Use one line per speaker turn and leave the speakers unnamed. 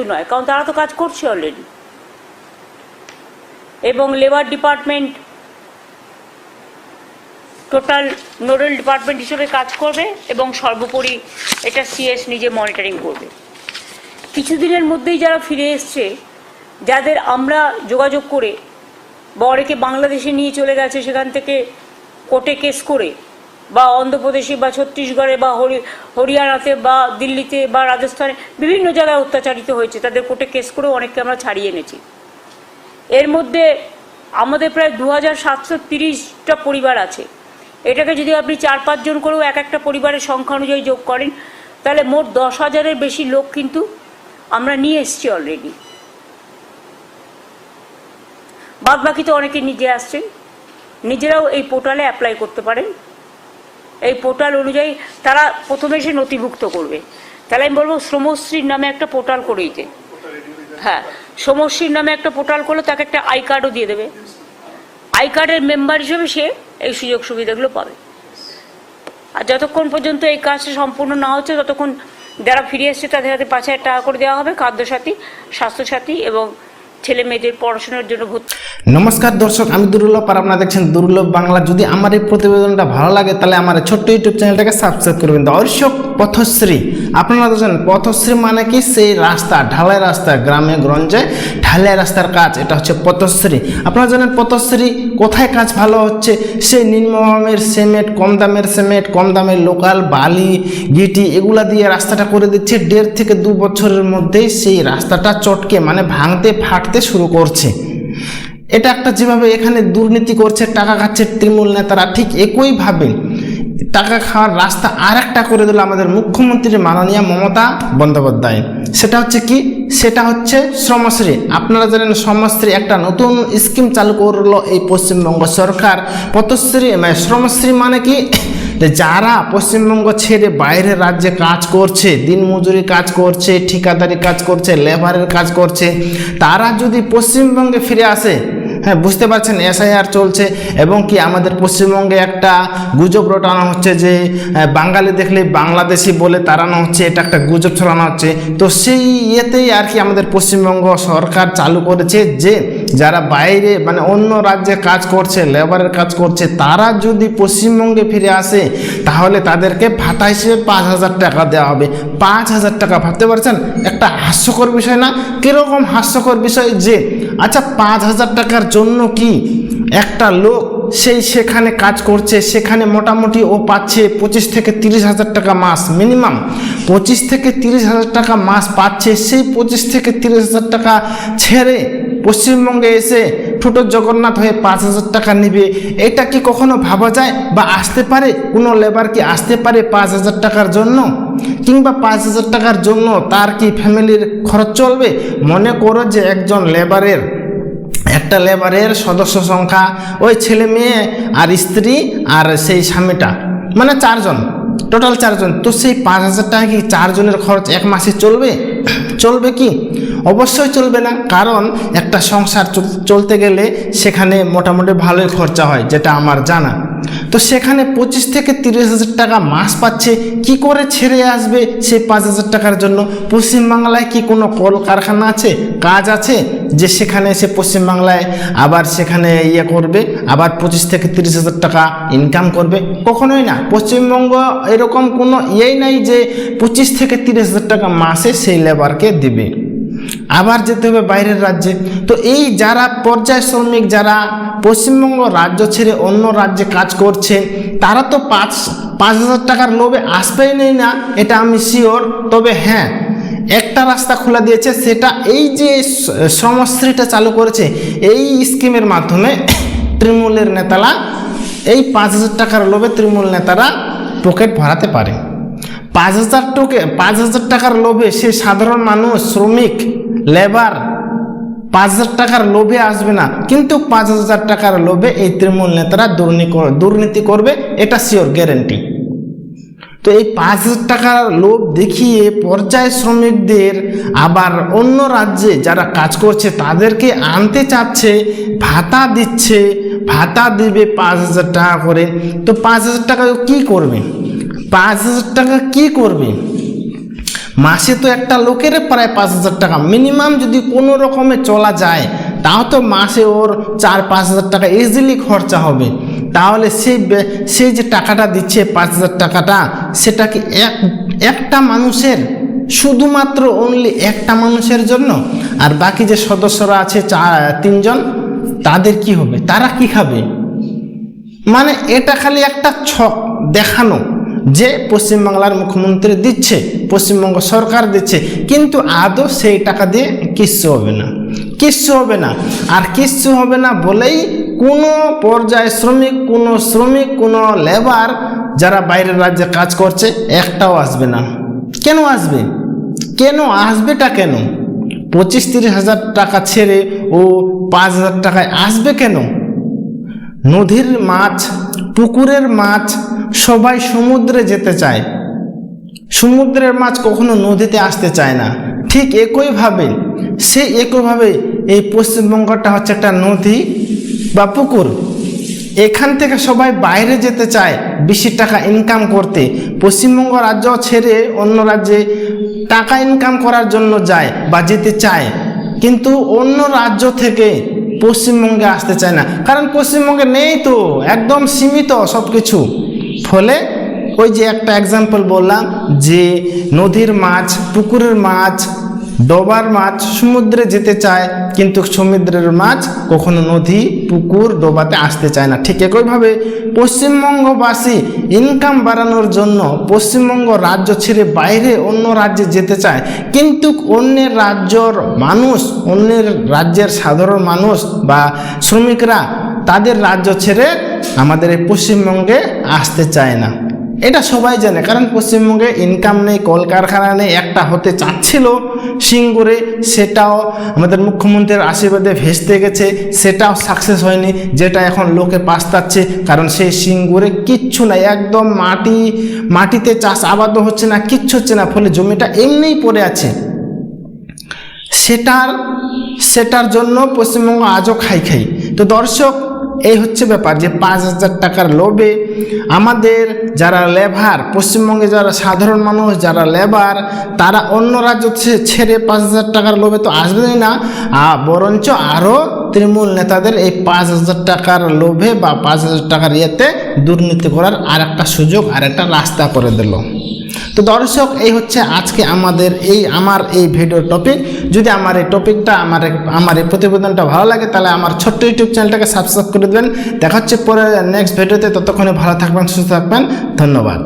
কিন্তু নয়, কারণ তারা তো কাজ করছে অলরেডি এবং labour department total nodal department হিসেবে কাজ করবে এবং সর্বোপরি এটা সিএস নিজে মনিটরিং করবে। কিছুদিনের মধ্যেই যারা ফিরে এসছে, যাদের আমরা যোগাযোগ করে বা বাংলাদেশে নিয়ে চলে গেছে, সেখান থেকে কোর্টে কেস করে বা অন্ধ্রপ্রদেশে বা ছত্তিশগড়ে বা হরি, হরিয়ানাতে বা দিল্লিতে বা রাজস্থানে বিভিন্ন জায়গায় অত্যাচারিত হয়েছে। তাদের কোর্টে কেস করেও অনেককে আমরা ছাড়িয়ে এনেছি। এর মধ্যে আমাদের প্রায় দু হাজার সাতশো তিরিশটা পরিবার আছে। এটাকে যদি আপনি চার, পাঁচজন করেও এক একটা পরিবারের সংখ্যা অনুযায়ী যোগ করেন, তাহলে মোট দশ হাজারের বেশি লোক কিন্তু আমরা নিয়ে এসছি অলরেডি বাদ বাকি তো অনেকে নিজে আসছেন। নিজেরাও এই পোর্টালে অ্যাপ্লাই করতে পারেন। এই পোর্টাল অনুযায়ী তারা প্রথমে এসে নথিভুক্ত করবে। তাহলে আমি বলব শ্রমশ্রীর নামে একটা পোর্টাল করে দিতে। হ্যাঁ শ্রমশ্রীর নামে একটা পোর্টাল করলে তাকে একটা আই কার্ডও দিয়ে দেবে। আই কার্ডের মেম্বার হিসেবে সে এই সুযোগ সুবিধাগুলো পাবে। আর যতক্ষণ পর্যন্ত এই কাজটা সম্পূর্ণ না হচ্ছে, ততক্ষণ যারা ফিরে এসছে তাদের হাতে পাঁচ হাজার টাকা করে দেওয়া হবে, খাদ্যসাথী, স্বাস্থ্যসাথী এবং ছেলে মেয়েদের পড়াশোনার জন্য
নমস্কার দর্শক, আমি দুর্লভ আর আপনারা দেখছেন দুর্লভ বাংলা। যদি আমার এই প্রতিবেদনটা ভালো লাগে, তাহলে আমার ছোট্ট ইউটিউব চ্যানেলটাকে সাবস্ক্রাইব করবেন। দর্শক, পথশ্রী। আপনারা দেখছেন পথশ্রী মানে কি? সেই রাস্তা, ঢালাই রাস্তা, গ্রামে গঞ্জে ঢালাই রাস্তার কাজ, এটা হচ্ছে পথশ্রী। আপনারা জানেন পথশ্রী কোথায় কাজ ভালো হচ্ছে? সেই নিম্নমানের সিমেন্ট, কম দামের সিমেন্ট, কম দামের লোকাল বালি, গিটি, এগুলা দিয়ে রাস্তাটা করে দিচ্ছে। দেড় থেকে দু বছরের মধ্যেই সেই রাস্তাটা চটকে মানে ভাঙতে, ফাটতে শুরু করছে। এটা একটা যেভাবে এখানে দুর্নীতি করছে, টাকা খাচ্ছে তৃণমূল নেতারা ঠিক একইভাবে টাকা খাওয়ার রাস্তা আর একটা করে দিল আমাদের মুখ্যমন্ত্রী মাননীয় মমতা বন্দ্যোপাধ্যায়। সেটা হচ্ছে কি? সেটা হচ্ছে শ্রমশ্রী। আপনারা জানেন শ্রমশ্রী একটা নতুন স্কিম চালু করল এই পশ্চিমবঙ্গ সরকার। পথশ্রী মানে শ্রমশ্রী মানে কি? যারা পশ্চিমবঙ্গ ছেড়ে বাইরের রাজ্যে কাজ করছে দিনমজুরি কাজ করছে ঠিকাদারি কাজ করছে লেবারের কাজ করছে তারা যদি পশ্চিমবঙ্গে ফিরে আসে হ্যাঁ বুঝতে পারছেন এসআইআর চলছে এবং কি আমাদের পশ্চিমবঙ্গে একটা গুজব রটানো হচ্ছে যে আহ, বাঙালি দেখলে বাংলাদেশি বলে তাড়ানো হচ্ছে এটা একটা গুজব ছড়ানো হচ্ছে। তো সেই ইয়েতেই আর কি আমাদের পশ্চিমবঙ্গ সরকার চালু করেছে যে যারা বাইরে মানে অন্য রাজ্যে কাজ করছে লেবারের কাজ করছে, তারা যদি পশ্চিমবঙ্গে ফিরে আসে, তাহলে তাদেরকে ভাতা হিসেবে পাঁচ হাজার টাকা দেওয়া হবে। পাঁচ হাজার টাকা, ভাবতে পারছেন? একটা হাস্যকর বিষয় না? কীরকম হাস্যকর বিষয় যে আচ্ছা পাঁচ হাজার টাকার জন্য কি একটা লোক সেই সেখানে কাজ করছে, সেখানে মোটামুটি ও পাচ্ছে পঁচিশ থেকে তিরিশ হাজার টাকা মাস মিনিমাম পঁচিশ থেকে তিরিশ হাজার টাকা মাস পাচ্ছে, সেই পঁচিশ থেকে তিরিশ হাজার টাকা ছেড়ে পশ্চিমবঙ্গে এসে ছোটো জগন্নাথ হয়ে পাঁচ হাজার টাকা নেবে, এটা কি কখনো ভাবা যায় বা আসতে পারে? কোনো লেবার কি আসতে পারে পাঁচ হাজার টাকার জন্য? কিংবা পাঁচ হাজার টাকার জন্য তার কি ফ্যামিলির খরচ চলবে? মনে করো যে একজন লেবারের একটা লেবারের সদস্য সংখ্যা ওই ছেলে মেয়ে আর স্ত্রী আর সেই স্বামীটা মানে চারজন টোটাল চারজন। তো সেই পাঁচ হাজার টাকা কি চারজনের খরচ এক মাসে চলবে? চলবে কি? অবশ্যই চলবে না। কারণ একটা সংসার চল- চলতে গেলে সেখানে মোটামুটি ভালোই খরচা হয়, যেটা আমার জানা। তো সেখানে পঁচিশ থেকে তিরিশ হাজার টাকা মাস পাচ্ছে, কি করে ছেড়ে আসবে সেই পাঁচ হাজার টাকার জন্য? পশ্চিমবাংলায় কি কোনো কল কারখানা আছে, কাজ আছে, যে সেখানে এসে পশ্চিমবাংলায় আবার সেখানে ইয়ে করবে, আবার পঁচিশ থেকে তিরিশ হাজার টাকা ইনকাম করবে? কখনোই না। পশ্চিমবঙ্গ এরকম কোনো ইয়েই নাই যে পঁচিশ থেকে তিরিশ হাজার টাকা মাসে সেই লেবারকে দিবে। আবার যেতে হবে বাইরের রাজ্যে। তো এই যারা পর্যায় শ্রমিক, যারা পশ্চিমবঙ্গ রাজ্য ছেড়ে অন্য রাজ্যে কাজ করছে, তারা তো পাঁচ পাঁচ হাজার টাকার লোভে আসবেই নেই না, এটা আমি শিওর তবে হ্যাঁ একটা রাস্তা খোলা দিয়েছে, সেটা এই যে শ্রমশ্রীটা চালু করেছে, এই স্কিমের মাধ্যমে তৃণমূলের নেতারা, এই পাঁচ হাজার টাকার লোভে তৃণমূল নেতারা পকেট ভরাতে পারে। পাঁচ হাজার টোকে, পাঁচ হাজার টাকার লোভে সে সাধারণ মানুষ, শ্রমিক লেবার পাঁচ হাজার টাকার লোভে আসবে না। কিন্তু পাঁচ হাজার টাকার লোভে এই তৃণমূল নেতারা দুর্নীতি করবে, এটা শিওর গ্যারেন্টি তো এই পাঁচ হাজার টাকার লোভ দেখিয়ে পর্যায় শ্রমিকদের আবার অন্য রাজ্যে যারা কাজ করছে, তাদেরকে আনতে চাচ্ছে, ভাতা দিচ্ছে, ভাতা দিবে পাঁচ হাজার টাকা করে। তো পাঁচ হাজার টাকা কি করবে? পাঁচ হাজার টাকা কি করবে? মাসে তো একটা লোকের প্রায় পাঁচ হাজার টাকা। মিনিমাম যদি কোনো রকমে চলা যায়, তাও তো মাসে ওর চার, পাঁচ হাজার টাকা ইজিলি খরচা হবে। তাহলে সেই সেই যে টাকাটা দিচ্ছে পাঁচ হাজার টাকাটা সেটাকে এক, একটা মানুষের? শুধুমাত্র অনলি একটা মানুষের জন্য? আর বাকি যে সদস্যরা আছে চার তিনজন, তাদের কি হবে? তারা কি খাবে? মানে এটা খালি একটা ছক দেখানো। যে পশ্চিমবাংলার মুখ্যমন্ত্রী দিচ্ছে, পশ্চিমবঙ্গ সরকার দিচ্ছে, কিন্তু আদৌ সেই টাকা দিয়ে কিচ্ছু হবে না। কিচ্ছু হবে না। আর কিচ্ছু হবে না বলেই কোনো পর্যায়ে শ্রমিক, কোনো শ্রমিক, কোনো লেবার যারা বাইরের রাজ্যে কাজ করছে, একটাও আসবে না। কেন আসবে? কেন আসবেটা কেন? পঁচিশ তিরিশ হাজার টাকা ছেড়ে ও পাঁচ হাজার টাকায় আসবে কেন? নদীর মাছ, পুকুরের মাছ সবাই সমুদ্রে যেতে চায়। সমুদ্রের মাছ কখনো নদীতে আসতে চায় না। ঠিক একইভাবে সে একইভাবে এই পশ্চিমবঙ্গটা হচ্ছে একটা নদী বা পুকুর। এখান থেকে সবাই বাইরে যেতে চায় বেশি টাকা ইনকাম করতে। পশ্চিমবঙ্গ রাজ্য ছেড়ে অন্য রাজ্যে টাকা ইনকাম করার জন্য যায় বা যেতে চায়। কিন্তু অন্য রাজ্য থেকে পশ্চিমবঙ্গে আসতে চায় না। কারণ পশ্চিমবঙ্গে নেই তো, একদম সীমিত সব কিছু ফলে ওই যে একটা এক্সাম্পল বললাম যে নদীর মাছ, পুকুরের মাছ, ডোবার মাছ সমুদ্রে যেতে চায়, কিন্তু সমুদ্রের মাছ কখনো নদী, পুকুর, ডোবাতে আসতে চায় না। ঠিক একইভাবে পশ্চিমবঙ্গবাসী ইনকাম বাড়ানোর জন্য পশ্চিমবঙ্গ রাজ্য ছেড়ে বাইরে অন্য রাজ্যে যেতে চায়, কিন্তু অন্যের রাজ্যর মানুষ, অন্যের রাজ্যের সাধারণ মানুষ বা শ্রমিকরা তাদের রাজ্য ছেড়ে আমাদের এই পশ্চিমবঙ্গে আসতে চায় না। এটা সবাই জানে, কারণ পশ্চিমবঙ্গে ইনকাম নেই, কলকারখানা নেই, একটা হতে চাচ্ছিল, সিঙ্গুরে সেটাও আমাদের মুখ্যমন্ত্রীর আশীর্বাদে ভেস্তে গেছে, সেটাও সাকসেস হয়নি, যেটা এখন লোকে পাস্তাচ্ছে, কারণ সেই সিঙ্গুরে কিচ্ছু নাই, একদম মাটি, মাটিতে চাষ আবাদও হচ্ছে না, কিচ্ছু হচ্ছে না, ফলে জমিটা এমনিই পড়ে আছে। সেটার সেটার জন্য পশ্চিমবঙ্গ আজও খাই খাই। তো দর্শক এই হচ্ছে ব্যাপার যে পাঁচ হাজার টাকার লোভে আমাদের যারা লেবার, পশ্চিমবঙ্গে যারা সাধারণ মানুষ, যারা লেবার, তারা অন্য রাজ্য ছেড়ে পাঁচ হাজার টাকার লোভে তো আসবেই না। বরঞ্চ আরও তৃণমূল নেতাদের এই পাঁচ হাজার টাকার লোভে বা পাঁচ হাজার টাকার ইয়েতে দুর্নীতি করার আর একটা সুযোগ আর একটা রাস্তা করে দিল। তো দর্শক, এই হচ্ছে আজকে আমাদের এই আমার এই ভিডিও টপিক যদি আমার এই টপিকটা আমার আমার এই প্রতিবেদনটা ভালো লাগে, তাহলে আমার ছোট্ট ইউটিউব চ্যানেলটাকে সাবস্ক্রাইব করে দেবেন। দেখা হচ্ছে পরে নেক্সট ভিডিওতে ততক্ষণে ভালো থাকবেন, সুস্থ থাকবেন। ধন্যবাদ।